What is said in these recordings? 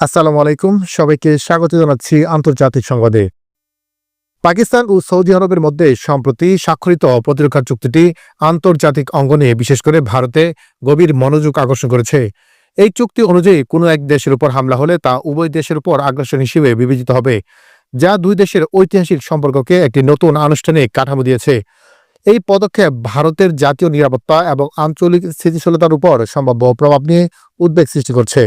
আসসালামু আলাইকুম। সবাইকে স্বাগত জানাচ্ছি আন্তর্জাতিক সংবাদে। পাকিস্তান ও সৌদি আরবের মধ্যে সম্প্রতি স্বাক্ষরিত প্রতিরক্ষা চুক্তিটি আন্তর্জাতিক অঙ্গনে, বিশেষ করে ভারতে গভীর মনোযোগ আকর্ষণ করেছে। এই চুক্তি অনুযায়ী কোনো এক দেশের উপর হামলা হলে তা উভয় দেশের উপর আগ্রাসন হিসেবে বিবেচিত হবে, যা দুই দেশের ঐতিহাসিক সম্পর্ককে একটি নতুন আনুষ্ঠানিক কাঠামো দিয়েছে। এই পদক্ষেপ ভারতের জাতীয় নিরাপত্তা এবং আঞ্চলিক স্থিতিশীলতার উপর সম্ভাব্য প্রভাব নিয়ে উদ্বেগ সৃষ্টি করছে।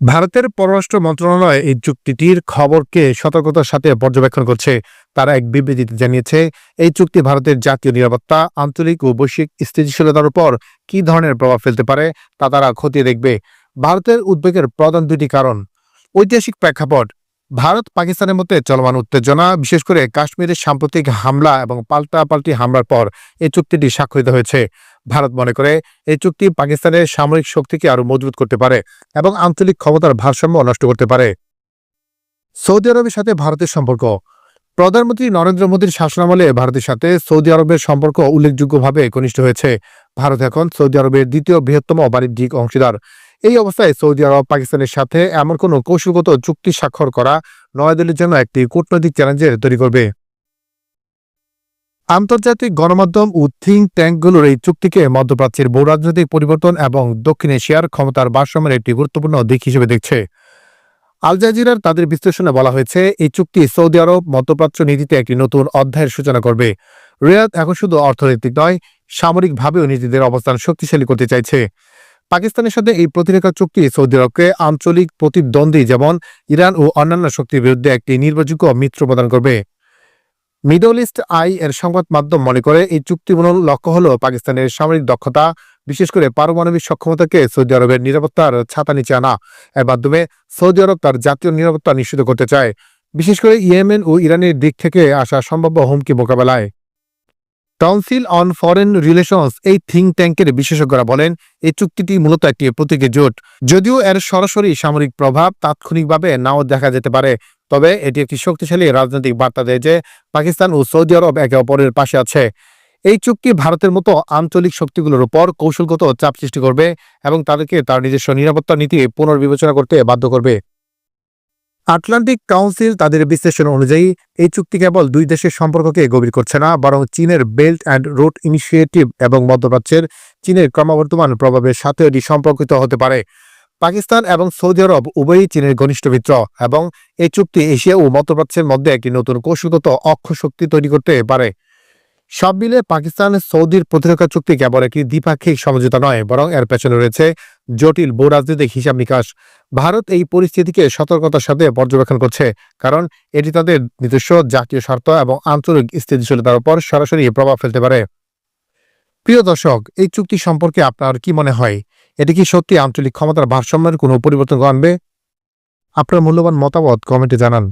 ভারতের পররাষ্ট্র মন্ত্রণালয় এই চুক্তিটির খবরকে সতর্কতার সাথে পর্যবেক্ষণ করছে। তারা এক বিবৃতিতে জানিয়েছে, এই চুক্তি ভারতের জাতীয় নিরাপত্তা, আঞ্চলিক ও বৈশ্বিক স্থিতিশীলতার উপর কী ধরনের প্রভাব ফেলতে পারে তা তারা খতিয়ে দেখবে। ভারতের উদ্বেগের প্রধান দুটি কারণ, ঐতিহাসিক প্রেক্ষাপট ভারত পাকিস্তানের মধ্যে চলমান উত্তেজনা, বিশেষ করে কাশ্মীরের সাম্প্রতিক হামলা এবং পাল্টাপাল্টি হামলার পর এই চুক্তিটি স্বাক্ষরিত হয়েছে। ভারত মনে করে এই চুক্তি পাকিস্তানের সামরিক শক্তিকে আরও মজবুত করতে পারে এবং আঞ্চলিক ক্ষমতার ভারসাম্য নষ্ট করতে পারে। সৌদি আরবের সাথে ভারতের সম্পর্ক। প্রধানমন্ত্রী নরেন্দ্র মোদীর শাসনামলে ভারতের সাথে সৌদি আরবের সম্পর্ক উল্লেখযোগ্যভাবে ঘনিষ্ঠ হয়েছে। ভারত এখন সৌদি আরবের দ্বিতীয় বৃহত্তম বাণিজ্যিক অংশীদার। এই অবস্থায় সৌদি আরব, পাকিস্তানের সাথে এমন কোনো কৌশলগত চুক্তি স্বাক্ষর করা নয়াদিল্লির জন্য একটি কূটনৈতিক চ্যালেঞ্জের তৈরি করবে। আন্তর্জাতিক গণমাধ্যম ও থিঙ্ক ট্যাঙ্কগুলোর এই চুক্তিকে মধ্যপ্রাচ্যের ভূরাজনৈতিক পরিবর্তন এবং দক্ষিণ এশিয়ার ক্ষমতার ভারসাম্যের একটি গুরুত্বপূর্ণ দিক হিসেবে দেখছে। আল জাজিরার তাদের বিশ্লেষণে বলা হয়েছে, এই চুক্তি সৌদি আরব মধ্যপ্রাচ্য নীতিতে একটি নতুন অধ্যায়ের সূচনা করবে। রিয়াদ এখন শুধু অর্থনৈতিক নয়, সামরিকভাবেও নিজেদের অবস্থান শক্তিশালী করতে চাইছে। পাকিস্তানের সাথে এই প্রতিরক্ষা চুক্তি সৌদি আরবকে আঞ্চলিক প্রতিদ্বন্দ্বী যেমন ইরান ও অন্যান্য শক্তির বিরুদ্ধে একটি নির্ভরযোগ্য মিত্র প্রদান করবে। মিডল ইস্ট আই এর সংবাদ মাধ্যম মনে করে এই চুক্তি মূল লক্ষ্য হল পাকিস্তানের সামরিক দক্ষতা, বিশেষ করে পারমাণবিক সক্ষমতাকে সৌদি আরবের নিরাপত্তার ছাতা নিচে আনা। এর মাধ্যমে সৌদি আরব তার জাতীয় নিরাপত্তা নিশ্চিত করতে চায়। বিশেষ করে ইয়েমেন ও ইরানের দিক থেকে আসা সম্ভাব্য হুমকি মোকাবেলায়। কাউন্সিল অন ফরেন রিলেশনস এই থিঙ্ক ট্যাঙ্কের বিশেষজ্ঞরা বলেন, এই চুক্তিটি মূলত একটি প্রতীকী জোট। যদিও এর সরাসরি সামরিক প্রভাব তাৎক্ষণিকভাবে নাও দেখা যেতে পারে, তবে এটি একটি শক্তিশালী রাজনৈতিক বার্তা দেয় যে পাকিস্তান ও সৌদি আরব একে অপরের পাশে আছে। এই চুক্তি ভারতের মতো আঞ্চলিক শক্তিগুলোর উপর কৌশলগত চাপ সৃষ্টি করবে এবং তাদেরকে তার নিজস্ব নিরাপত্তা নীতি পুনর্বিবেচনা করতে বাধ্য করবে। আটলান্টিক কাউন্সিল তাদের বিশ্লেষণ অনুযায়ী, এই চুক্তি কেবল দুই দেশের সম্পর্ককে গভীর করছে না, বরং চীনের বেল্ট অ্যান্ড রোড ইনিশিয়েটিভ এবং মধ্যপ্রাচ্যের চীনের ক্রমবর্ধমান প্রভাবের সাথে এটি সম্পর্কিত হতে পারে। পাকিস্তান এবং সৌদি আরব উভয়ই চীনের ঘনিষ্ঠ মিত্র এবং এই চুক্তি এশিয়া ও মধ্যপ্রাচ্যের মধ্যে একটি নতুন কৌশলগত অক্ষ শক্তি তৈরি করতে পারে। সব মিলে পাকিস্তান সৌদির প্রতিরক্ষা চুক্তি কেবল একটি দ্বিপাক্ষিক সমঝোতা নয়, বরং এর পেছনে রয়েছে জটিল ভূ রাজনৈতিক হিসাব নিকাশ। ভারত এই পরিস্থিতিকে সতর্কতার সাথে পর্যবেক্ষণ করছে, কারণ এটি তাদের নিজস্ব জাতীয় স্বার্থ এবং আঞ্চলিক স্থিতিশীলতার উপর সরাসরি প্রভাব ফেলতে পারে। প্রিয় দর্শক, এই চুক্তি সম্পর্কে আপনার কি মনে হয়? এটি কি সত্যি আঞ্চলিক ক্ষমতার ভারসাম্যের কোনো পরিবর্তন আনবে? আপনার মূল্যবান মতামত কমেন্টে জানান।